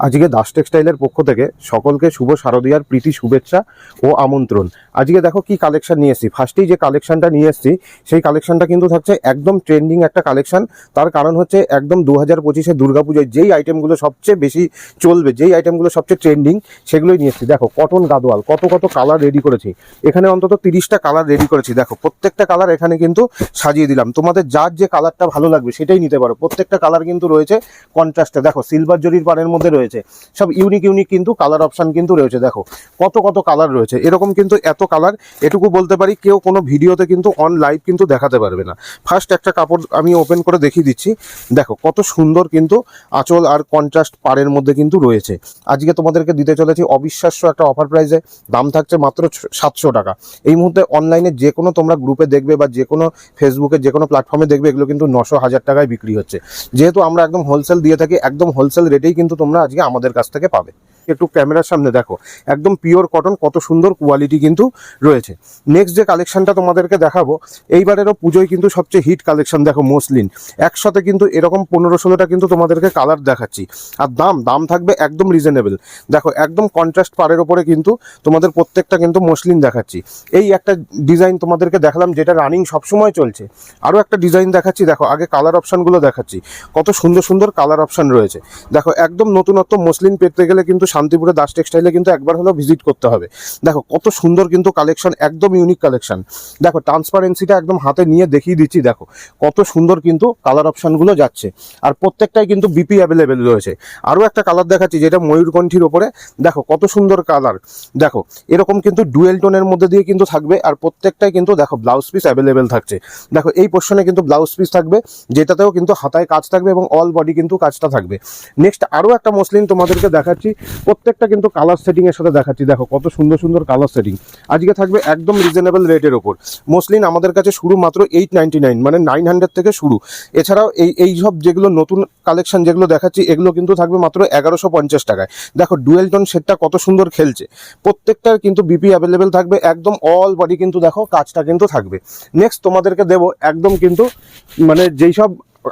আজকে দাস টেক্সটাইলের পক্ষ থেকে সকলকে শুভ শারদীয়ার প্রীতি, শুভেচ্ছা ও আমন্ত্রণ। আজকে দেখো কি কালেকশন নিয়ে এসেছি। ফার্স্টেই যে কালেকশনটা নিয়ে এসেছি, সেই কালেকশনটা কিন্তু থাকছে একদম ট্রেন্ডিং একটা কালেকশন তার কারণ হচ্ছে একদম দু হাজার পঁচিশে দুর্গাপুজোয় যেই আইটেমগুলো সবচেয়ে বেশি চলবে, যেই আইটেমগুলো সবচেয়ে ট্রেন্ডিং সেগুলোই নিয়ে এসেছি। দেখো কটন গাদোয়াল, কত কত কালার রেডি করেছি। এখানে অন্তত তিরিশটা কালার রেডি করেছি। দেখো, প্রত্যেকটা কালার এখানে কিন্তু সাজিয়ে দিলাম। তোমাদের যার যে কালারটা ভালো লাগবে, সেটাই নিতে পারো। প্রত্যেকটা কালার কিন্তু রয়েছে কন্ট্রাস্টে দেখো সিলভার জরির পাড়ের মধ্যে রয়েছে। সব ইউনিক ইউনিক কিন্তু কালার অপশন কিন্তু রয়েছে। দেখো, কত কত কালার রয়েছে। এরকম কিন্তু এত কালার এটুকু বলতে পারি, কেউ কোনো ভিডিওতে কিন্তু অন লাইভ কিন্তু দেখাতে পারবে না। ফার্স্ট একটা কাপড় আমি ওপেন করে দেখিয়ে দিচ্ছি। দেখো, কত সুন্দর কিন্তু আঁচল আর কন্ট্রাস্ট পাড়ের মধ্যে কিন্তু রয়েছে। আজকে তোমাদেরকে দিতে চলেছি অবিশ্বাস্য একটা অফার প্রাইসে দাম থাকছে মাত্র সাতশো টাকা। এই মুহূর্তে অনলাইনে যে কোনো তোমরা গ্রুপে দেখবে বা যে কোনো ফেসবুকে যে কোনো প্ল্যাটফর্মে দেখবে, এগুলো কিন্তু নশো হাজার টাকায় বিক্রি হচ্ছে। যেহেতু আমরা একদম হোলসেল দিয়ে থাকি, একদম হোলসেল রেটেই কিন্তু তোমরা আজকে আমাদের কাছ থেকে পাবে। একটু ক্যামেরার সামনে, দেখো। একদম পিওর কটন কত সুন্দর কোয়ালিটি কিন্তু রয়েছে। নেক্সট যে কালেকশনটা তোমাদেরকে দেখাবো, এইবারেরও পুজোয় কিন্তু সবচেয়ে হিট কালেকশন দেখো মসলিন। একসাথে কিন্তু এরকম পনেরো ষোলোটা কিন্তু তোমাদেরকে কালার দেখাচ্ছি। আর দাম দাম থাকবে একদম রিজনেবল দেখো, একদম কন্ট্রাস্ট পাড়ের ওপরে কিন্তু তোমাদের প্রত্যেকটা কিন্তু মসলিন দেখাচ্ছি। এই একটা ডিজাইন তোমাদেরকে দেখালাম, যেটা রানিং সবসময় চলছে। আরও একটা ডিজাইন দেখাচ্ছি, দেখো, আগে কালার অপশানগুলো দেখাচ্ছি। কত সুন্দর সুন্দর কালার অপশান রয়েছে। দেখো, একদম নতুনত্ব মসলিন পেতে গেলে কিন্তু শান্তিপুরে দাস টেক্সটাইলে কিন্তু একবার হলেও ভিজিট করতে হবে। দেখো, কত সুন্দর কিন্তু কালেকশন, একদম ইউনিক কালেকশন। দেখো, ট্রান্সপারেন্সিটা একদম হাতে নিয়ে দেখিয়ে দিচ্ছি, দেখো, কত সুন্দর কিন্তু কালার অপশানগুলো যাচ্ছে। আর প্রত্যেকটাই কিন্তু বিপি অ্যাভেলেবেল রয়েছে। আরও একটা কালার দেখাচ্ছি, যেটা ময়ূরকণ্ঠীর ওপরে। দেখো, কত সুন্দর কালার। দেখো, এরকম কিন্তু ডুয়েল টোনের মধ্যে দিয়ে কিন্তু থাকবে, আর প্রত্যেকটাই কিন্তু, দেখো, ব্লাউজ পিস অ্যাভেলেবেল থাকছে। দেখো, এই পোর্শনে কিন্তু ব্লাউজ পিস থাকবে, যেটাতেও কিন্তু হাতায় কাজ থাকবে এবং অল বডি কিন্তু কাজটা থাকবে। নেক্সট আরও একটা মসলিন তোমাদেরকে দেখাচ্ছি প্রত্যেকটা কিন্তু কালার সেটিংয়ের সাথে দেখাচ্ছি। দেখো, কত সুন্দর সুন্দর কালার সেটিং আজকে থাকবে একদম রিজনেবল রেটের ওপর। মসলিন আমাদের কাছে শুরু মাত্র এইট নাইনটি নাইন মানে নাইন হান্ড্রেড থেকে শুরু। এছাড়াও এই এই সব যেগুলো নতুন কালেকশন যেগুলো দেখাচ্ছি, এগুলো কিন্তু থাকবে মাত্র এগারোশো পঞ্চাশ টাকায়। দেখো ডুয়েল টোন সেটটা কত সুন্দর খেলছে। প্রত্যেকটার কিন্তু বিপি অ্যাভেলেবেল থাকবে, একদম অল বডি কিন্তু দেখো, কাজটা কিন্তু থাকবে। নেক্সট তোমাদেরকে দেবো একদম কিন্তু মানে যেই সব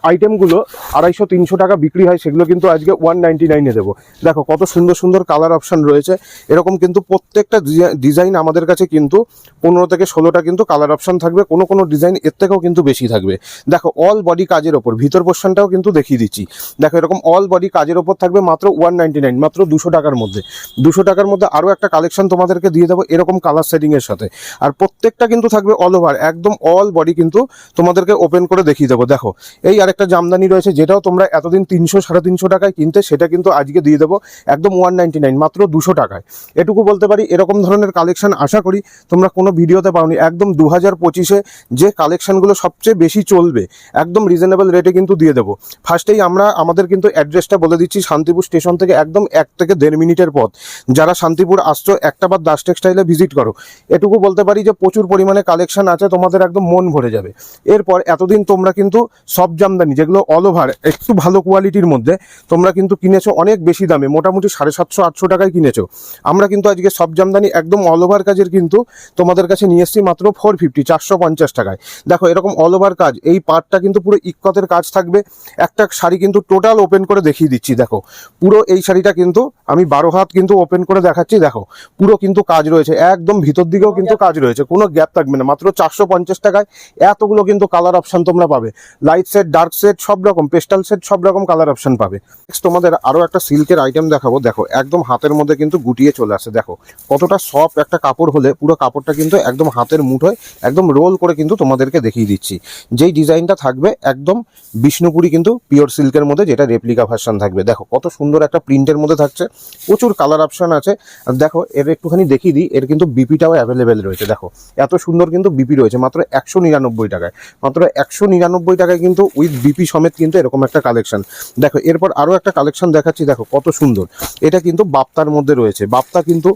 আইটেমগুলো আড়াইশো, তিনশো টাকা বিক্রি হয়, সেগুলো কিন্তু আজকে ওয়ান নাইনটি নাইনে দেবো। দেখো, কত সুন্দর সুন্দর কালার অপশন রয়েছে। এরকম কিন্তু প্রত্যেকটা ডিজাইন আমাদের কাছে কিন্তু পনেরো থেকে ষোলোটা কিন্তু কালার অপশন থাকবে। কোনো কোনো ডিজাইন এর থেকেও কিন্তু বেশি থাকবে। দেখো অল বডি কাজের ওপর, ভিতর পোর্শনটাও কিন্তু দেখিয়ে দিচ্ছি। দেখো, এরকম অল বডি কাজের ওপর থাকবে মাত্র ওয়ান নাইনটি নাইন মাত্র দুশো টাকার মধ্যে। দুশো টাকার মধ্যে আরও একটা কালেকশন তোমাদেরকে দিয়ে দেবো এরকম কালার সেটিংয়ের সাথে। আর প্রত্যেকটা কিন্তু থাকবে অল ওভার একদম অল বডি কিন্তু তোমাদেরকে ওপেন করে দেখিয়ে দেবো। দেখো, এই আরেকটা জামদানি রয়েছে, যেটাও তোমরা এতদিন তিনশো, সাড়ে তিনশো টাকায় কিনতে, সেটা কিন্তু আজকে দিয়ে দেবো একদম ওয়ান নাইনটি নাইন মাত্র দুশো টাকায়। এটুকু বলতে পারি, এরকম ধরনের কালেকশন আশা করি তোমরা কোনো ভিডিওতে পাওনি। একদম দু হাজার পঁচিশে যে কালেকশনগুলো সবচেয়ে বেশি চলবে, একদম রিজনেবল রেটে কিন্তু দিয়ে দেবো। ফার্স্টেই আমরা, আমাদের কিন্তু অ্যাড্রেসটা বলে দিচ্ছি শান্তিপুর স্টেশন থেকে একদম এক থেকে দেড় মিনিটের পথ। যারা শান্তিপুর আসছো, একটা বার দাস টেক্সটাইলে ভিজিট করো। এটুকু বলতে পারি যে প্রচুর পরিমাণে কালেকশন আছে, তোমাদের একদম মন ভরে যাবে। এরপর এতদিন তোমরা কিন্তু সব জামদানি যেগুলো অল ওভার একটু ভালো কোয়ালিটির মধ্যে তোমরা কিন্তু কিনেছো অনেক বেশি দামে, মোটামুটি সাড়ে সাতশো, আটশো টাকায় কিনেছো। আমরা কিন্তু আজকে সব জামদানি একদম অল ওভার কাজের কিন্তু তোমাদের কাছে নিয়ে এসেছি মাত্র ফোর ফিফটি চারশো পঞ্চাশ টাকায়। দেখো, এরকম অল ওভার কাজ, এই পার্টটা কিন্তু পুরো ইক্কতের কাজ থাকবে। একটা শাড়ি কিন্তু টোটাল ওপেন করে দেখিয়ে দিচ্ছি, দেখো। পুরো এই শাড়িটা কিন্তু আমি বারো হাত কিন্তু ওপেন করে দেখাচ্ছি, দেখো। পুরো কিন্তু কাজ রয়েছে, একদম ভিতর দিকেও কিন্তু কাজ রয়েছে, কোনো গ্যাপ থাকবে না, মাত্র চারশো পঞ্চাশ টাকায় এতগুলো কিন্তু কালার অপশান তোমরা পাবে। লাইট সেট ডার্ক সেট সব রকম পেস্টাল সেট সব রকম কালার অপশন পাবে। তোমাদের আরও একটা সিল্কের আইটেম দেখাবো। দেখো, একদম হাতের মধ্যে কিন্তু গুটিয়ে চলে আসে। দেখো, কতটা সফট একটা কাপড় হলে পুরো কাপড়টা কিন্তু একদম হাতের মুঠোয় একদম রোল করে কিন্তু তোমাদেরকে দেখিয়ে দিচ্ছি। যেই ডিজাইনটা থাকবে, একদম বিষ্ণুপুরি কিন্তু পিওর সিল্কের মধ্যে, যেটা রেপ্লিকা ভার্সন থাকবে। দেখো, কত সুন্দর একটা প্রিন্টের মধ্যে থাকছে। প্রচুর কালার অপশন আছে। দেখো, এর একটুখানি দেখিয়ে দিই, এর কিন্তু বিপিটাও অ্যাভেলেবেল রয়েছে। দেখো, এত সুন্দর কিন্তু বিপি রয়েছে, মাত্র একশো নিরানব্বই টাকায়। মাত্র একশো নিরানব্বই টাকায় কিন্তু উইথ বিপি সমেত কিন্তু এরকম একটা কালেকশন দেখো, এরপর আরও একটা কালেকশন দেখাচ্ছি, দেখো কত সুন্দর। এটা কিন্তু বাপ্তার মধ্যে রয়েছে। বাপ্তা কিন্তু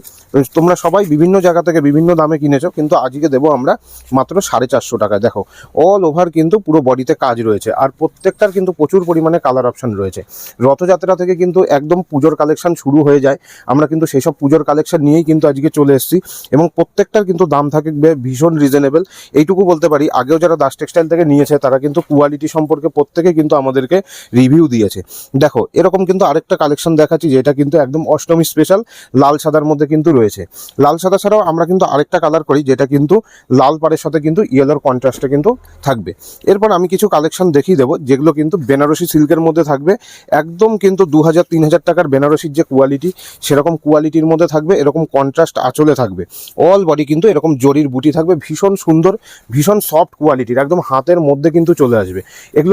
তোমরা সবাই বিভিন্ন জায়গা থেকে বিভিন্ন দামে কিনেছো, কিন্তু আজকে দেবো আমরা মাত্র সাড়ে চারশো টাকায়। দেখো অল ওভার কিন্তু পুরো বডিতে কাজ রয়েছে, আর প্রত্যেকটার কিন্তু প্রচুর পরিমাণে কালার অপশন রয়েছে। রথযাত্রা থেকে কিন্তু একদম পুজোর কালেকশন শুরু হয়ে যায়। আমরা কিন্তু সেই সব পুজোর কালেকশন নিয়েই কিন্তু আজকে চলে এসেছি, এবং প্রত্যেকটার কিন্তু দাম থাকবে ভীষণ রিজনেবল এইটুকু বলতে পারি, আগেও যারা দাস টেক্সটাইল থেকে নিয়েছে, তারা কিন্তু কোয়ালিটি সম্পর্কে সম্পর্কে প্রত্যেকে কিন্তু আমাদেরকে রিভিউ দিয়েছে। দেখো, এরকম কিন্তু আরেকটা কালেকশন দেখাচ্ছি, যেটা কিন্তু একদম অষ্টমী স্পেশাল লাল সাদার মধ্যে কিন্তু রয়েছে। লাল সাদা ছাড়াও আমরা কিন্তু আরেকটা কালার করি, যেটা কিন্তু লাল পাড়ের সাথে কিন্তু ইয়েলোর কন্ট্রাস্টে কিন্তু থাকবে। এরপর আমি কিছু কালেকশন দেখিয়ে দেবো, যেগুলো কিন্তু বেনারসি সিল্কের মধ্যে থাকবে। একদম কিন্তু দু হাজার তিন হাজার টাকার বেনারসির যে কোয়ালিটি সেরকম কোয়ালিটির মধ্যে থাকবে, এরকম কন্ট্রাস্ট আঁচলে থাকবে। অল বডি কিন্তু এরকম জরির বুটি থাকবে, ভীষণ সুন্দর, ভীষণ সফট কোয়ালিটির একদম হাতের মধ্যে কিন্তু চলে আসবে।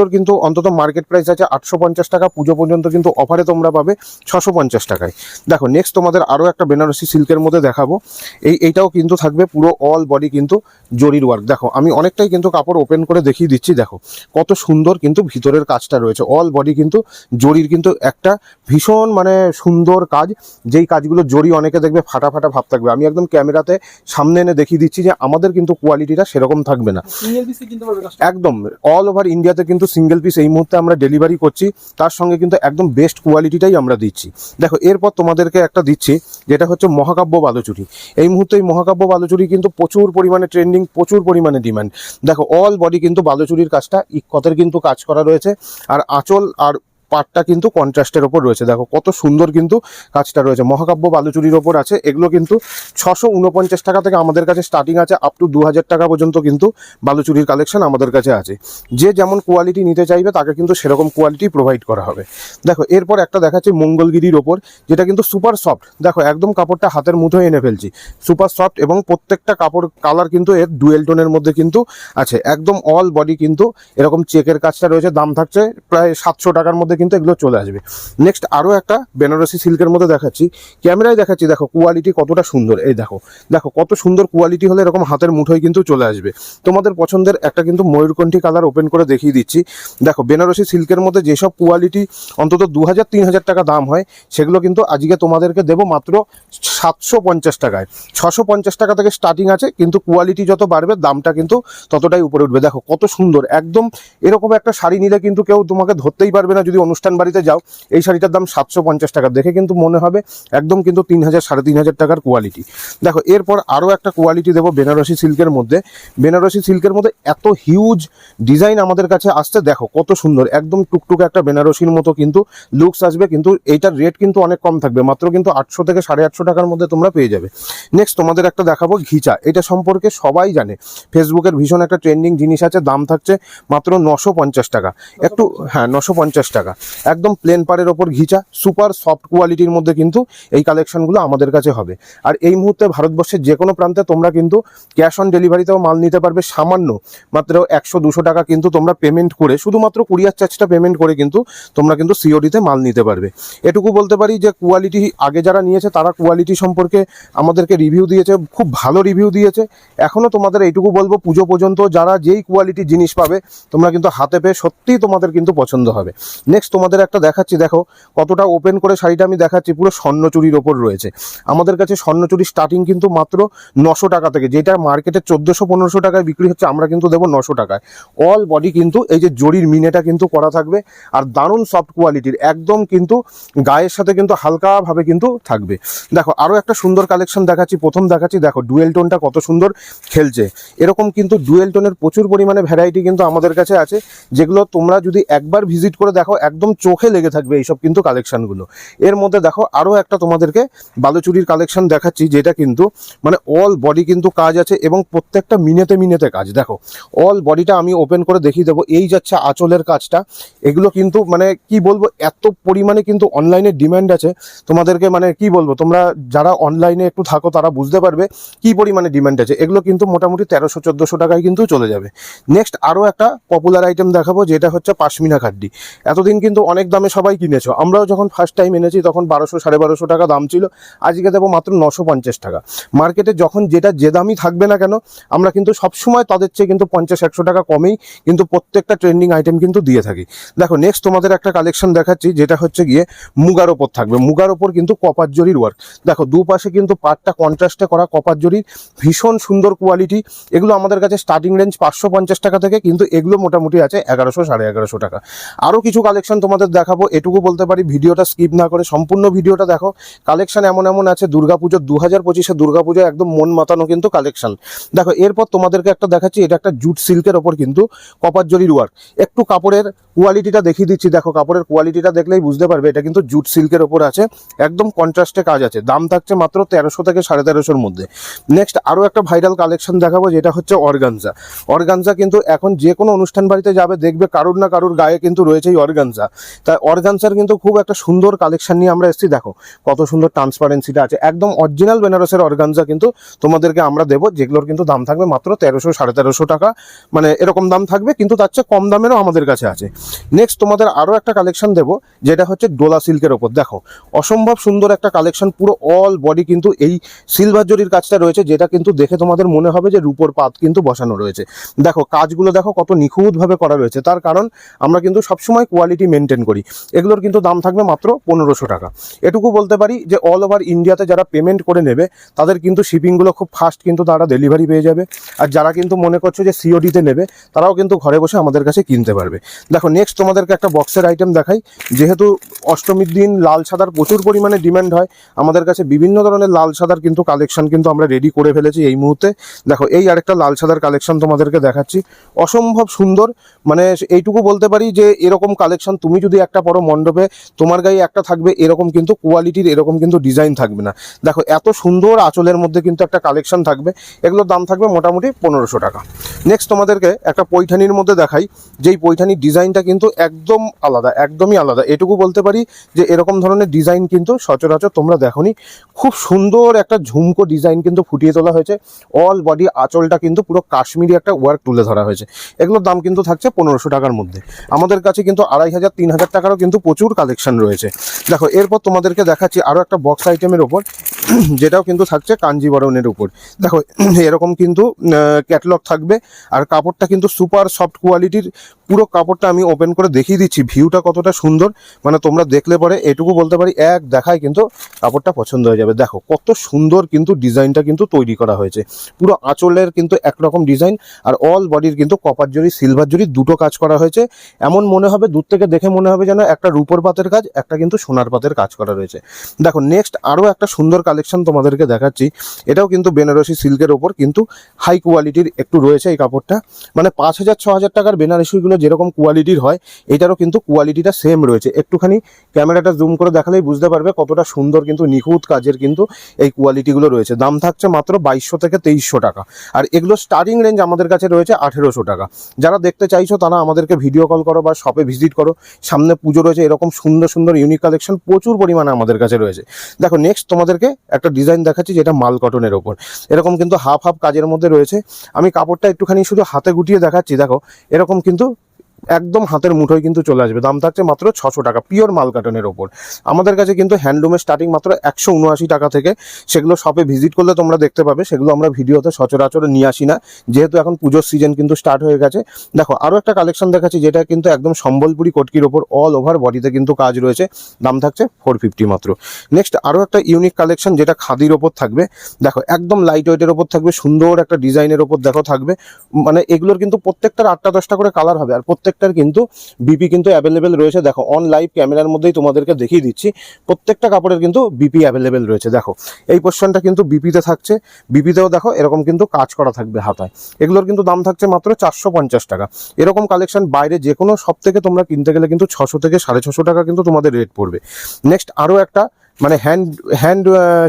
এগুলোর কিন্তু অন্তত মার্কেট প্রাইস আছে আটশো পঞ্চাশ টাকা। পুজো পর্যন্ত কিন্তু অফারে তোমরা পাবে ছশো পঞ্চাশ টাকায়। দেখো নেক্সট তোমাদের আরও একটা বেনারসি সিল্কের মধ্যে দেখাবো। এই এইটাও কিন্তু থাকবে পুরো অল বডি কিন্তু জরির ওয়ার্ক দেখো আমি অনেকটাই কিন্তু কাপড় ওপেন করে দেখিয়ে দিচ্ছি দেখো। কত সুন্দর কিন্তু ভিতরের কাজটা রয়েছে। অল বডি কিন্তু জরির কিন্তু একটা ভীষণ মানে সুন্দর কাজ। যেই কাজগুলো জরি অনেকে দেখবে ফাটা ফাটা ভাব থাকবে। আমি একদম ক্যামেরাতে সামনে এনে দেখিয়ে দিচ্ছি যে আমাদের কিন্তু কোয়ালিটিটা সেরকম থাকবে না। একদম অল ওভার ইন্ডিয়াতে কিন্তু সিঙ্গেল পিস এই মুহূর্তে আমরা ডেলিভারি করছি, তার সঙ্গে কিন্তু একদম বেস্ট কোয়ালিটিটাই আমরা দিচ্ছি। দেখো, এরপর তোমাদেরকে একটা দিচ্ছি, যেটা হচ্ছে মহাকাব্য বালুচুরি। এই মুহূর্তে এই মহাকাব্য বালুচুরি কিন্তু প্রচুর পরিমাণে ট্রেন্ডিং প্রচুর পরিমাণে ডিমান্ড দেখো অল বডি কিন্তু বালুচুরির কাজটা ইকতের কিন্তু কাজ করা রয়েছে। আর আঁচল আর পাটটা কিন্তু কন্ট্রাস্টের ওপর রয়েছে। দেখো, কত সুন্দর কিন্তু কাজটা রয়েছে। মহাকাব্য বালুচুরির ওপর আছে। এগুলো কিন্তু ছশো উনপঞ্চাশ টাকা থেকে আমাদের কাছে স্টার্টিং আছে আপ টু দু হাজার টাকা পর্যন্ত কিন্তু বালুচুরির কালেকশন আমাদের কাছে আছে। যে যেমন কোয়ালিটি নিতে চাইবে, তাকে কিন্তু সেরকম কোয়ালিটি প্রোভাইড করা হবে। দেখো, এরপর একটা দেখাচ্ছে মঙ্গলগিরির ওপর, যেটা কিন্তু সুপার সফট দেখো, একদম কাপড়টা হাতের মুঠোয় এনে ফেলছি। সুপার সফট এবং প্রত্যেকটা কাপড় কালার কিন্তু এর ডুয়েল টোনের মধ্যে কিন্তু আছে। একদম অল বডি কিন্তু এরকম চেকের কাজটা রয়েছে। দাম থাকছে প্রায় সাতশো টাকার মধ্যে কিন্তু এগুলো চলে আসবে। নেক্সট আরও একটা বেনারসি সিল্কের মধ্যে দেখাচ্ছি। ক্যামেরায় দেখাচ্ছি, দেখো কোয়ালিটি কতটা সুন্দর। এই দেখো দেখো, কত সুন্দর কোয়ালিটি হলে এরকম হাতের মুঠোয় কিন্তু চলে আসবে। তোমাদের পছন্দের একটা কিন্তু ময়ূরকণ্ঠী কালার ওপেন করে দেখিয়ে দিচ্ছি। দেখো, বেনারসি সিল্কের মধ্যে যেসব কোয়ালিটি অন্তত দু হাজার তিন হাজার টাকা দাম হয়, সেগুলো কিন্তু আজকে তোমাদেরকে দেবো মাত্র সাতশো পঞ্চাশ টাকায়। ছশো পঞ্চাশ টাকা থেকে স্টার্টিং আছে, কিন্তু কোয়ালিটি যত বাড়বে, দামটা কিন্তু ততটাই উপরে উঠবে। দেখো, কত সুন্দর, একদম এরকম একটা শাড়ি নিলে কিন্তু কেউ তোমাকে ধরতেই পারবে না যদি অনুষ্ঠান বাড়িতে যাও, এই শাড়িটার দাম সাতশো পঞ্চাশ টাকা। দেখে কিন্তু মনে হবে একদম কিন্তু তিন হাজার, সাড়ে তিন হাজার টাকার কোয়ালিটি দেখো, এরপর আরও একটা কোয়ালিটি দেবো বেনারসি সিল্কের মধ্যে। বেনারসি সিল্কের মধ্যে এত হিউজ ডিজাইন আমাদের কাছে আসছে, দেখো কত সুন্দর, একদম টুকটুকে একটা বেনারসির মতো কিন্তু লুকস আসবে, কিন্তু এইটার রেট কিন্তু অনেক কম থাকবে, মাত্র কিন্তু আটশো থেকে সাড়ে আটশো টাকার মধ্যে তোমরা পেয়ে যাবে। নেক্সট তোমাদের একটা দেখাবো ঘিচা, এটা সম্পর্কে সবাই জানে। ফেসবুকের ভীষণ একটা ট্রেন্ডিং জিনিস আছে, দাম থাকছে মাত্র নশো পঞ্চাশ টাকা। একটু হ্যাঁ নশো পঞ্চাশ টাকা। একদম প্লেন পাড়ের ওপর ঘিচা সুপার সফট কোয়ালিটির মধ্যে কিন্তু এই কালেকশনগুলো আমাদের কাছে হবে। আর এই মুহূর্তে ভারতবর্ষের যে কোনো প্রান্তে তোমরা কিন্তু ক্যাশ অন ডেলিভারিতেও মাল নিতে পারবে সামান্য, মাত্র একশো দুশো টাকা কিন্তু তোমরা পেমেন্ট করে, শুধুমাত্র কুরিয়ার চার্জটা পেমেন্ট করে কিন্তু তোমরা কিন্তু সিওডিতে মাল নিতে পারবে। এটুকু বলতে পারি যে কোয়ালিটি আগে যারা নিয়েছে তারা কোয়ালিটি সম্পর্কে আমাদেরকে রিভিউ দিয়েছে, খুব ভালো রিভিউ দিয়েছে। এখনও তোমাদের এইটুকু বলব, পুজো পর্যন্ত যারা যেই কোয়ালিটি জিনিস পাবে, তোমরা কিন্তু হাতে পেয়ে সত্যিই তোমাদের কিন্তু পছন্দ হবে। নেক্সট তোমাদের একটা দেখাচ্ছি। দেখো কতটা ওপেন করে শাড়িটা আমি দেখাচ্ছি। পুরো স্বর্ণচুরির ওপর রয়েছে। আমাদের কাছে স্বর্ণচুরি স্টার্টিং কিন্তু মাত্র নশো টাকা থেকে। যেটা মার্কেটে চোদ্দোশো, পনেরোশো টাকায় বিক্রি হচ্ছে, আমরা কিন্তু দেবো নশো টাকায়। অল বডি কিন্তু এই যে জরির মিনেটা কিন্তু করা থাকবে। আর দারুণ সফট কোয়ালিটির একদম কিন্তু গায়ের সাথে কিন্তু হালকাভাবে কিন্তু থাকবে। দেখো আরও একটা সুন্দর কালেকশন দেখাচ্ছি। প্রথম দেখাচ্ছি, দেখো, ডুয়েল টোনটা কত সুন্দর খেলছে। এরকম কিন্তু ডুয়েল টোনের প্রচুর পরিমাণে ভ্যারাইটি কিন্তু আমাদের কাছে আছে। যেগুলো তোমরা যদি একবার ভিজিট করে দেখো একদম চোখে লেগে থাকবে এইসব কিন্তু কালেকশানগুলো এর মধ্যে দেখো আরও একটা তোমাদেরকে বালুচুরির কালেকশান দেখাচ্ছি, যেটা কিন্তু মানে অল বডি কিন্তু কাজ আছে এবং প্রত্যেকটা মিনেতে মিনেতে কাজ। দেখো অল বডিটা আমি ওপেন করে দেখিয়ে দেবো, এই যাচ্ছে আঁচলের কাজটা। এগুলো কিন্তু মানে কি বলব, এত পরিমাণে কিন্তু অনলাইনে ডিম্যান্ড আছে। তোমাদেরকে মানে কি বলব, তোমরা যারা অনলাইনে একটু থাকো তারা বুঝতে পারবে কি পরিমাণে ডিম্যান্ড আছে। এগুলো কিন্তু মোটামুটি তেরোশো, চোদ্দোশো টাকায় কিন্তু চলে যাবে। নেক্সট আরও একটা পপুলার আইটেম দেখাবো, যেটা হচ্ছে পাশমিনা খাড্ডি। এতদিন কিন্তু অনেক দামে সবাই কিনেছো। আমরাও যখন ফার্স্ট টাইম এনেছি, তখন বারোশো, সাড়ে বারোশো টাকা দাম ছিল। আজকে দেবো মাত্র নশো পঞ্চাশ টাকা। মার্কেটে যখন যেটা, যে দামই থাকবে না কেন, আমরা কিন্তু সবসময় তাদের চেয়ে কিন্তু পঞ্চাশ, একশো টাকা কমেই কিন্তু প্রত্যেকটা ট্রেন্ডিং আইটেম কিন্তু দিয়ে থাকি। দেখো নেক্সট তোমাদের একটা কালেকশন দেখাচ্ছি, যেটা হচ্ছে গিয়ে মুগার ওপর থাকবে। মুগার ওপর কিন্তু কপার জরির ওয়ার্ক দেখো, দুপাশে কিন্তু পাটটা কন্ট্রাস্টে করা কপার জরির, ভীষণ সুন্দর কোয়ালিটি এগুলো আমাদের কাছে স্টার্টিং রেঞ্জ পাঁচশো পঞ্চাশ টাকা থেকে, কিন্তু এগুলো মোটামুটি আছে এগারোশো, সাড়ে এগারোশো টাকা। আরও কিছু কালেকশন কালেকশন তোমাদের দেখাবো, এটুকু বলতে পারি, ভিডিওটা স্কিপ না করে সম্পূর্ণ ভিডিওটা দেখো। কালেকশন এমন এমন আছে, দুর্গাপুজোর দু হাজার পঁচিশে দুর্গাপুজো একদম মন মাতানো কিন্তু কালেকশন দেখো, এরপর তোমাদেরকে একটা দেখাচ্ছি, এটা একটা জুট সিল্কের ওপর কিন্তু কপার জরির ওয়ার্ক একটু কাপড়ের কোয়ালিটিটা দেখিয়ে দিচ্ছি, দেখো, কাপড়ের কোয়ালিটিটা দেখলেই বুঝতে পারবে, এটা কিন্তু জুট সিল্কের ওপর আছে, একদম কন্ট্রাস্টে কাজ আছে। দাম থাকছে মাত্র তেরোশো থেকে সাড়ে তেরোশোর মধ্যে। নেক্সট আরও একটা ভাইরাল কালেকশন দেখাবো, যেটা হচ্ছে অর্গানজা অর্গানজা কিন্তু এখন যে কোনো অনুষ্ঠান বাড়িতে যাবে, দেখবে কারুর না কারুর গায়ে কিন্তু রয়েছে এই অর্গানজা তাই অর্গানজার কিন্তু খুব একটা সুন্দর কালেকশন নিয়ে আমরা এসেছি। দেখো, কত সুন্দর ট্রান্সপারেন্সিটা আছে। একদম অরিজিনাল বেনারসের অর্গানজা কিন্তু তোমাদেরকে আমরা দেবো, যেগুলোর কিন্তু দাম থাকবে মাত্র তেরোশো, সাড়ে তেরোশো টাকা। মানে এরকম দাম থাকবে, কিন্তু তার চেয়ে কম দামেরও আমাদের কাছে আছে। নেক্সট তোমাদের আরও একটা কালেকশন দেবো, যেটা হচ্ছে ডোলা সিল্কের ওপর। দেখো, অসম্ভব সুন্দর একটা কালেকশন পুরো অল বডি কিন্তু এই সিলভার জরির কাজটা রয়েছে, যেটা কিন্তু দেখে তোমাদের মনে হবে যে রূপোর পাত কিন্তু বসানো রয়েছে। দেখো, কাজগুলো দেখো কত নিখুঁতভাবে করা রয়েছে। তার কারণ, আমরা কিন্তু সবসময় কোয়ালিটি মেনটেন করি? এগুলোর কিন্তু দাম থাকবে মাত্র পনেরোশো টাকা। এটুকু বলতে পারি যে অল ওভার ইন্ডিয়াতে যারা পেমেন্ট করে নেবে, তাদের কিন্তু শিপিংগুলো খুব ফাস্ট কিন্তু তারা ডেলিভারি পেয়ে যাবে। আর যারা কিন্তু মনে করছ যে সিওডিতে নেবে, তারাও কিন্তু ঘরে বসে আমাদের কাছে কিনতে পারবে। দেখো নেক্সট তোমাদেরকে একটা বক্সের আইটেম দেখাই। যেহেতু অষ্টমীর দিন লাল সাদার প্রচুর পরিমাণে ডিম্যান্ড হয়, আমাদের কাছে বিভিন্ন ধরনের লাল সাদার কিন্তু কালেকশন কিন্তু আমরা রেডি করে ফেলেছি এই মুহূর্তে। দেখো, এই আরেকটা লাল সাদার কালেকশন তোমাদেরকে দেখাচ্ছি। অসম্ভব সুন্দর মানে এইটুকু বলতে পারি যে এরকম কালেকশন তুমি যদি একটা পরো মণ্ডপে, তোমার গায়ে একটা থাকবে, এরকম কিন্তু কোয়ালিটির এরকম কিন্তু ডিজাইন থাকবে না। দেখো, এত সুন্দর আঁচলের মধ্যে কিন্তু একটা কালেকশন থাকবে, এগুলোর দাম থাকবে মোটামুটি পনেরোশো টাকা। নেক্সট তোমাদেরকে একটা পৈঠানির মধ্যে দেখাই, যেই পৈঠানির ডিজাইনটা কিন্তু একদম আলাদা, একদমই আলাদা। এটুকু বলতে পারি যে, এরকম ধরনের ডিজাইন কিন্তু সচরাচর তোমরা দেখোনি। খুব সুন্দর একটা ঝুমকো ডিজাইন কিন্তু ফুটিয়ে তোলা হয়েছে। অল বডি আঁচলটা কিন্তু পুরো কাশ্মীরি একটা ওয়ার্ক তুলে ধরা হয়েছে। এগুলোর দাম কিন্তু থাকছে পনেরোশো টাকার মধ্যে। আমাদের কাছে কিন্তু আড়াই হাজার তিন হাজার টাকারও কিন্তু প্রচুর কালেকশন রয়েছে। দেখো, এরপর তোমাদেরকে দেখাচ্ছি আরও একটা বক্স আইটেমের ওপর যেটাও কিন্তু থাকছে কাঞ্জিবরণের উপর। দেখো, এরকম কিন্তু ক্যাটলগ থাকবে, আর কাপড়টা কিন্তু সুপার সফট কোয়ালিটির পুরো কাপড়টা আমি ওপেন করে দেখিয়ে দিচ্ছি ভিউটা কতটা সুন্দর। মানে তোমরা দেখলে পরে এটুকু বলতে পারি, এক দেখায় কিন্তু কাপড়টা পছন্দ হয়ে যাবে। দেখো, কত সুন্দর কিন্তু ডিজাইনটা কিন্তু তৈরি করা হয়েছে। পুরো আঁচলের কিন্তু একরকম ডিজাইন, আর অল বডির কিন্তু কপার জরি সিলভার জরি দুটো কাজ করা হয়েছে। এমন মনে হবে দূর থেকে দেখে মনে হবে যেন একটা রূপোর পাতের কাজ, একটা কিন্তু সোনার পাতের কাজ করা রয়েছে। দেখো নেক্সট আরও একটা সুন্দর কালেকশন তোমাদেরকে দেখাচ্ছি। এটাও কিন্তু বেনারসি সিল্কের ওপর, কিন্তু হাই কোয়ালিটির একটু রয়েছে এই কাপড়টা। মানে পাঁচ হাজার ছ হাজার টাকার বেনারসিগুলো যেরকম কোয়ালিটির হয়, এটারও কিন্তু কোয়ালিটিটা সেম রয়েছে। একটুখানি ক্যামেরাটা জুম করে দেখালেই বুঝতে পারবে কতটা সুন্দর কিন্তু নিখুঁত কাজের কিন্তু এই কোয়ালিটিগুলো রয়েছে। দাম থাকছে মাত্র বাইশশো থেকে তেইশশো টাকা। আর এগুলো স্টার্টিং রেঞ্জ আমাদের কাছে রয়েছে আঠেরোশো টাকা। যারা দেখতে চাইছো তারা আমাদেরকে ভিডিও কল করো বা শপে ভিজিট করো। সামনে পুজো রয়েছে, এরকম সুন্দর সুন্দর ইউনিক কালেকশন প্রচুর পরিমাণে আমাদের কাছে রয়েছে। দেখো নেক্সট তোমাদেরকে একটা ডিজাইন দেখাচ্ছি যেটা মাল কটনের ওপর। এরকম কিন্তু হাফ হাফ কাজের মধ্যে রয়েছে। আমি কাপড়টা একটুখানি শুধু হাতে গুটিয়ে দেখাচ্ছি, দেখো, এরকম কিন্তু একদম হাতের মুঠোয় কিন্তু চলে আসবে। দাম থাকছে মাত্র ছশো টাকা পিওর মাল কাটনের ওপর। আমাদের কাছে কিন্তু হ্যান্ডলুমের স্টার্টিং মাত্র একশো উনআশি টাকা থেকে। সেগুলো শপে ভিজিট করলে তোমরা দেখতে পাবে, সেগুলো আমরা ভিডিওতে সচরাচর নিয়ে আসি না। যেহেতু এখন পুজোর সিজন কিন্তু স্টার্ট হয়ে গেছে। দেখো আরও একটা কালেকশন দেখাচ্ছি, যেটা কিন্তু একদম সম্বলপুরি কটকির ওপর অল ওভার বডিতে কিন্তু কাজ রয়েছে। দাম থাকছে ফোর ফিফটি মাত্র। নেক্সট আরও একটা ইউনিক কালেকশন যেটা খাদির ওপর থাকবে। দেখো, একদম লাইট ওয়েটের ওপর থাকবে, সুন্দর একটা ডিজাইনের ওপর দেখো থাকবে। মানে এগুলোর কিন্তু প্রত্যেকটার আটটা দশটা করে কালার হবে, আর প্রত্যেকটার কিন্তু বিপি কিন্তু অ্যাভেলেবেল রয়েছে। দেখো অন লাইভ ক্যামেরার মধ্যেই তোমাদেরকে দেখিয়ে দিচ্ছি। প্রত্যেকটা কাপড়ের কিন্তু বিপি অ্যাভেলেবেল রয়েছে। দেখো, এই পোর্শনটা কিন্তু বিপিতে থাকছে। বিপিতেও দেখো, এরকম কিন্তু কাজ করা থাকবে হাতায়। এগুলোর কিন্তু দাম থাকছে মাত্র চারশো পঞ্চাশ টাকা। এরকম কালেকশন বাইরে যে কোনো সব থেকে তোমরা কিনতে গেলে কিন্তু ছশো থেকে সাড়ে ছশো টাকা কিন্তু তোমাদের রেট পড়বে। নেক্সট আরও একটা মানে হ্যান্ড হ্যান্ড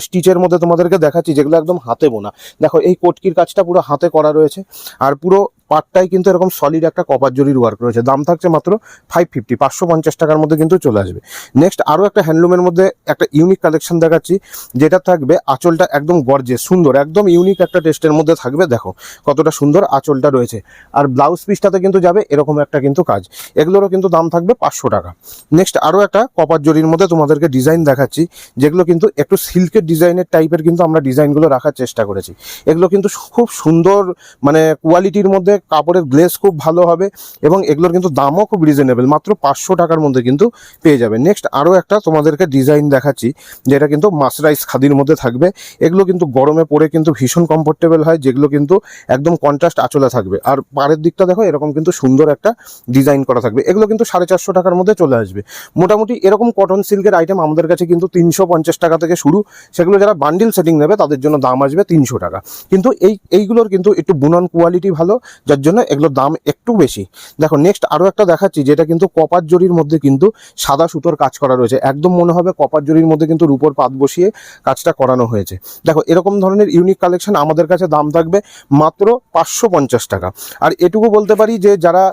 স্টিচের মধ্যে তোমাদেরকে দেখাচ্ছি, যেগুলো একদম হাতে বোনা। দেখো, এই কোটকির কাজটা পুরো হাতে করা রয়েছে। আর পুরো পাটটাই কিন্তু এরকম সলিড একটা কপার জরির ওয়ার্ক রয়েছে। দাম থাকছে মাত্র ফাইভ ফিফটি পাঁচশো পঞ্চাশ টাকার মধ্যে কিন্তু চলে আসবে। নেক্সট আরও একটা হ্যান্ডলুমের মধ্যে একটা ইউনিক কালেকশন দেখাচ্ছি, যেটা থাকবে আঁচলটা একদম গর্জে সুন্দর, একদম ইউনিক একটা টেস্টের মধ্যে থাকবে। দেখো কতটা সুন্দর আঁচলটা রয়েছে। আর ব্লাউজ পিসটাতে কিন্তু যাবে এরকম একটা কিন্তু কাজ। এগুলোরও কিন্তু দাম থাকবে পাঁচশো টাকা। নেক্সট আরও একটা কপার জরির মধ্যে তোমাদেরকে ডিজাইন দেখাচ্ছি, যেগুলো কিন্তু একটু সিল্কের ডিজাইনের টাইপের কিন্তু আমরা ডিজাইনগুলো রাখার চেষ্টা করেছি। এগুলো কিন্তু খুব সুন্দর মানে কোয়ালিটির মধ্যে কাপড়ের গ্লেস খুব ভালো হবে এবং এগুলোর কিন্তু দামও খুব রিজনেবল মাত্র পাঁচশো টাকার মধ্যে কিন্তু পেয়ে যাবে। নেক্সট আরও একটা তোমাদেরকে ডিজাইন দেখাচ্ছি, যেটা কিন্তু মাসরাইজ খাদির মধ্যে থাকবে। এগুলো কিন্তু গরমে পরে কিন্তু ভীষণ কমফোর্টেবল হয়, যেগুলো কিন্তু একদম কন্ট্রাস্ট আঁচলে থাকবে। আর পাড়ের দিকটা দেখো, এরকম কিন্তু সুন্দর একটা ডিজাইন করা থাকবে। এগুলো কিন্তু সাড়ে চারশো টাকার মধ্যে চলে আসবে। মোটামুটি এরকম কটন সিল্কের আইটেম আমাদের কাছে কিন্তু তিনশো পঞ্চাশ টাকা থেকে শুরু। সেগুলো যারা বান্ডিল সেটিং নেবে, তাদের জন্য দাম আসবে তিনশো টাকা। কিন্তু এই, এইগুলোর কিন্তু একটু বুনন কোয়ালিটি ভালো যার জন্য এগুলোর দাম একটু বেশি। দেখো নেক্সট আরও একটা দেখাচ্ছি, যেটা কিন্তু কপার জরির মধ্যে কিন্তু সাদা সুতোর কাজ করা রয়েছে। একদম মনে হবে কপার জরির মধ্যে কিন্তু রূপোর পাত বসিয়ে কাজটা করানো হয়েছে। দেখো, এরকম ধরনের ইউনিক কালেকশন আমাদের কাছে দাম থাকবে মাত্র পাঁচশো পঞ্চাশ টাকা। আর এটুকু বলতে পারি যে, যারা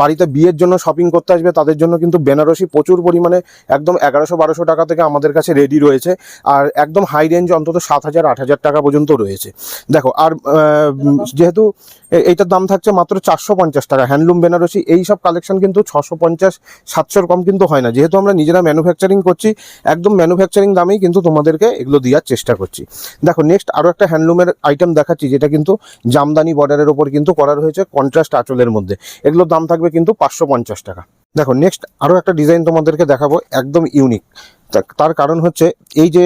বাড়িতে বিয়ের জন্য শপিং করতে আসবে, তাদের জন্য কিন্তু বেনারসি প্রচুর পরিমাণে একদম এগারোশো বারোশো টাকা থেকে আমাদের কাছে রেডি রয়েছে। আর একদম হাই রেঞ্জ অন্তত সাত হাজার, আট হাজার টাকা পর্যন্ত রয়েছে। দেখো, আর যেহেতু এইটার দাম থাকছে মাত্র চারশো পঞ্চাশ টাকা। হ্যান্ডলুম বেনারসি এই সব কালেকশন কিন্তু ছশো পঞ্চাশ, সাতশোর কম কিন্তু হয় না। যেহেতু আমরা নিজেরা ম্যানুফ্যাকচারিং করছি, একদম ম্যানুফ্যাকচারিং দামেই কিন্তু তোমাদেরকে এগুলো দেওয়ার চেষ্টা করছি। দেখো নেক্সট আরও একটা হ্যান্ডলুমের আইটেম দেখাচ্ছি, যেটা কিন্তু জামদানি বর্ডারের ওপর কিন্তু করা রয়েছে কন্ট্রাস্ট আঁচলের মধ্যে। এগুলোর দাম থাকবে কিন্তু পাঁচশো পঞ্চাশ টাকা। দেখো নেক্সট আরও একটা ডিজাইন তোমাদেরকে দেখাবো, একদম ইউনিক তার কারণ হচ্ছে এই যে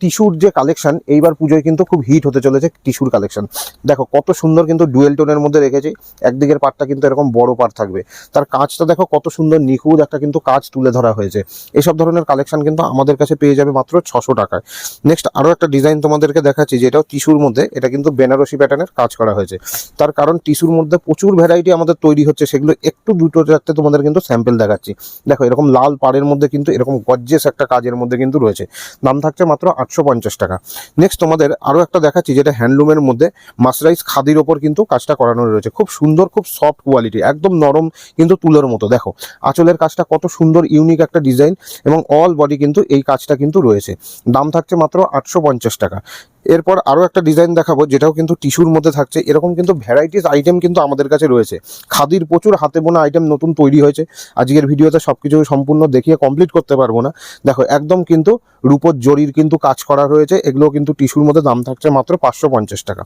টিস্যুর যে কালেকশন এইবার পুজোয় কিন্তু খুব হিট হতে চলেছে টিস্যুর কালেকশন দেখো, কত সুন্দর কিন্তু ডুয়েল টোনের মধ্যে রেখেছে, একদিকের পাটটা কিন্তু এরকম বড় পাট থাকবে। তার কাজটা দেখো, কত সুন্দর নিখুঁত একটা কিন্তু কাজ তুলে ধরা হয়েছে। এসব ধরনের কালেকশন কিন্তু আমাদের কাছে পেয়ে যাবে মাত্র ছশো টাকায়। নেক্সট আরও একটা ডিজাইন তোমাদেরকে দেখাচ্ছি, যেটাও টিস্যুর মধ্যে, এটা কিন্তু বেনারসি প্যাটার্নের কাজ করা হয়েছে। তার কারণ টিস্যুর মধ্যে প্রচুর ভ্যারাইটি আমাদের তৈরি হচ্ছে, সেগুলো একটু দুটো চারটে তোমাদের কিন্তু স্যাম্পেল দেখাচ্ছি। দেখো, এরকম লাল পাড়ের মধ্যে কিন্তু এরকম গজ্জেস একটা কাজের মধ্যে কিন্তু রয়েছে। দাম থাকছে মাত্র আটশো পঞ্চাশ টাকা। নেক্সট তোমাদের আরও একটা দেখাচ্ছি, যেটা হ্যান্ডলুমের মধ্যে মাসরাইজ খাদির ওপর কিন্তু কাজটা করানো রয়েছে। খুব সুন্দর, খুব সফট কোয়ালিটি একদম নরম কিন্তু তুলোর মতো। দেখো, আঁচলের কাজটা কত সুন্দর ইউনিক একটা ডিজাইন এবং অল বডি কিন্তু এই কাজটা কিন্তু রয়েছে। দাম থাকছে মাত্র আটশো পঞ্চাশ টাকা। এরপর আরও একটা ডিজাইন দেখাবো, যেটাও কিন্তু টিস্যুর মধ্যে থাকছে। এরকম কিন্তু ভ্যারাইটিস আইটেম কিন্তু আমাদের কাছে রয়েছে। খাদির প্রচুর হাতে বোনা আইটেম নতুন তৈরি হয়েছে। আজকের ভিডিওতে সব কিছু সম্পূর্ণ দেখিয়ে কমপ্লিট করতে পারব না। দেখো, একদম কিন্তু রূপোর জরির কিন্তু কাজ করা রয়েছে। এগুলো কিন্তু টিস্যুর মধ্যে দাম থাকছে মাত্র পাঁচশো পঞ্চাশ টাকা।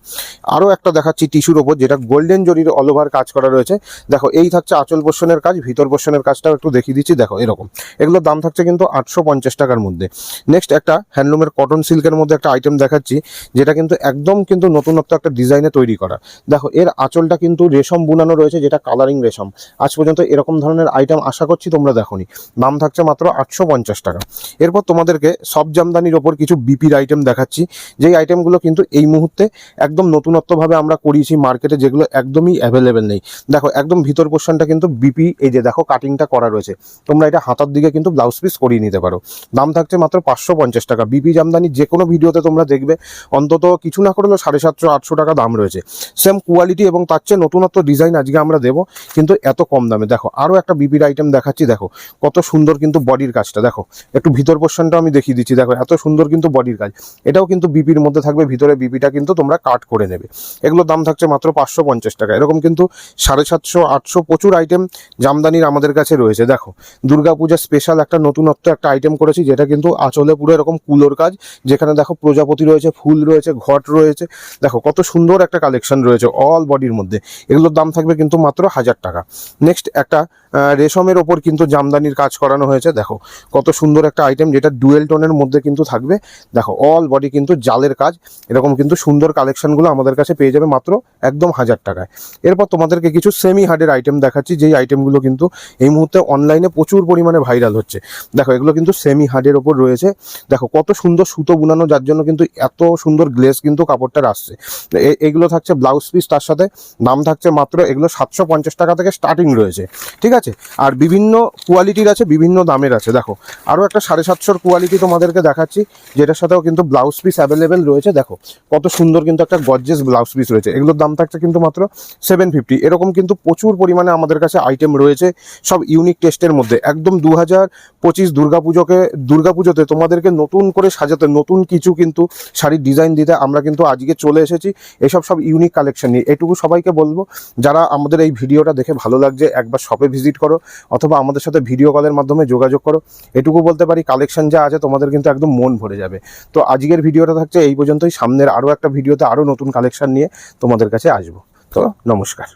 আরও একটা দেখাচ্ছি টিস্যুর ওপর, যেটা গোল্ডেন জরির অল ওভার কাজ করা রয়েছে। দেখো, এই থাকছে আচল পোষণের কাজ, ভিতর পোষণের কাজটাও একটু দেখিয়ে দিচ্ছি। দেখো, এরকম। এগুলোর দাম থাকছে কিন্তু আটশো পঞ্চাশ টাকার মধ্যে। নেক্সট একটা হ্যান্ডলুমের কটন সিল্কের মধ্যে একটা আইটেম দেখাচ্ছি। যেটা কিন্তু একদম কিন্তু নতুনত্ব একটা ডিজাইনে তৈরি করা। দেখো, এর আঁচলটা কিন্তু রেশম বুনানো রয়েছে, যেটা কালারিং রেশম। আজ পর্যন্ত এরকম ধরনের আইটেম আশা করছি তোমরা দেখোনি। দাম থাকছে মাত্র আটশো পঞ্চাশ টাকা। এরপর তোমাদেরকে সব জামদানির ওপর কিছু বিপির আইটেম দেখাচ্ছি। যেই আইটেমগুলো কিন্তু এই মুহূর্তে একদম নতুনত্বভাবে আমরা করিয়েছি মার্কেটে যেগুলো একদমই অ্যাভেলেবেল নেই। দেখো, একদম ভিতর পোর্শনটা কিন্তু বিপি এই যে দেখো কাটিংটা করা রয়েছে। তোমরা এটা হাতার দিকে কিন্তু ব্লাউজ পিস করিয়ে নিতে পারো। দাম থাকছে মাত্র পাঁচশো পঞ্চাশ টাকা। বিপি জামদানি যে কোনো ভিডিওতে তোমরা দেখবে অন্তত কিছু না করলেও সাড়ে সাতশো, আটশো টাকা দাম রয়েছে। সেম কোয়ালিটি এবং তার চেয়ে নতুনত্ব ডিজাইন আজকে আমরা দেবো, কিন্তু এত কম দামে। দেখো আরও একটা বিপির আইটেম দেখাচ্ছি, দেখো, কত সুন্দর কিন্তু বডির কাজটা, দেখো, একটু ভিতর পোর্শনটা আমি দেখিয়ে দিচ্ছি, দেখো, এত সুন্দর কিন্তু বডির কাজ। এটাও কিন্তু বিপির মধ্যে থাকবে, ভিতরে বিপিটা কিন্তু তোমরা কাট করে নেবে। এগুলোর দাম থাকছে মাত্র পাঁচশো পঞ্চাশ টাকা। এরকম কিন্তু সাড়ে সাতশো, আটশো প্রচুর আইটেম জামদানির আমাদের কাছে রয়েছে, দেখো। দুর্গাপূজা স্পেশাল একটা নতুনত্ব একটা আইটেম করেছি, যেটা কিন্তু আঁচলে পুরো এরকম কুলোর কাজ, যেখানে দেখো প্রজাপতি রয়েছে ফুল রয়েছে, ঘট রয়েছে। দেখো কত সুন্দর একটা কালেকশন রয়েছে অল বডির মধ্যে। এগুলোর দাম থাকবে কিন্তু মাত্র হাজার টাকা। নেক্সট একটা রেশমের ওপর কিন্তু জামদানির কাজ করানো হয়েছে। দেখো কত সুন্দর একটা আইটেম যেটা ডুয়েল টোনের মধ্যে কিন্তু থাকবে। দেখো অল বডি কিন্তু জালের কাজ। এরকম কিন্তু সুন্দর কালেকশনগুলো আমাদের কাছে পেয়ে যাবে মাত্র একদম হাজার টাকায়। এরপর তোমাদেরকে কিছু সেমি হার্ডের আইটেম দেখাচ্ছি। যেই আইটেমগুলো কিন্তু এই মুহূর্তে অনলাইনে প্রচুর পরিমাণে ভাইরাল হচ্ছে। দেখো এগুলো কিন্তু সেমি হার্ডের ওপর রয়েছে। দেখো কত সুন্দর সুতো বুনানো, যার জন্য কিন্তু এত সুন্দর গ্লেস কিন্তু কাপড়টার আসছে। এগুলো থাকছে ব্লাউজ পিস তার সাথে দাম থাকছে মাত্র এগুলো সাতশো পঞ্চাশ টাকা থেকে স্টার্টিং রয়েছে, ঠিক আছে? আর বিভিন্ন কোয়ালিটির আছে, বিভিন্ন দামের আছে, দেখো। আরও একটা সাড়ে সাতশোর কোয়ালিটি তোমাদেরকে দেখাচ্ছি, যেটার সাথেও কিন্তু ব্লাউজ পিস অ্যাভেলেবেল রয়েছে, দেখো। কত সুন্দর কিন্তু একটা গর্জেস ব্লাউজ পিস রয়েছে। এগুলোর দাম থাকছে কিন্তু মাত্র সেভেন ফিফটি এরকম কিন্তু প্রচুর পরিমাণে আমাদের কাছে আইটেম রয়েছে, সব ইউনিক টেস্টের মধ্যে। একদম দু হাজার পঁচিশ দুর্গাপুজোকে, দুর্গাপুজোতে তোমাদেরকে নতুন করে সাজাতে, নতুন কিছু কিন্তু শাড়ির ডিজাইন দিতে আমরা কিন্তু আজকে চলে এসেছি। এসব সব ইউনিক কালেকশন নিয়ে। এটুকু সবাইকে বলব, যারা আমাদের এই ভিডিওটা দেখে ভালো লাগছে, একবার শপে ভিজিট করো, অথবা আমাদের সাথে ভিডিও কলের মাধ্যমে যোগাযোগ করো। এটুকু বলতে পারি কালেকশন যা আছে তোমাদের কিন্তু একদম মন ভরে যাবে। তো আজকের ভিডিওটা থাকছে এই পর্যন্তই। সামনের আরও একটা ভিডিওতে আরও নতুন কালেকশন নিয়ে তোমাদের কাছে আসব। তো নমস্কার।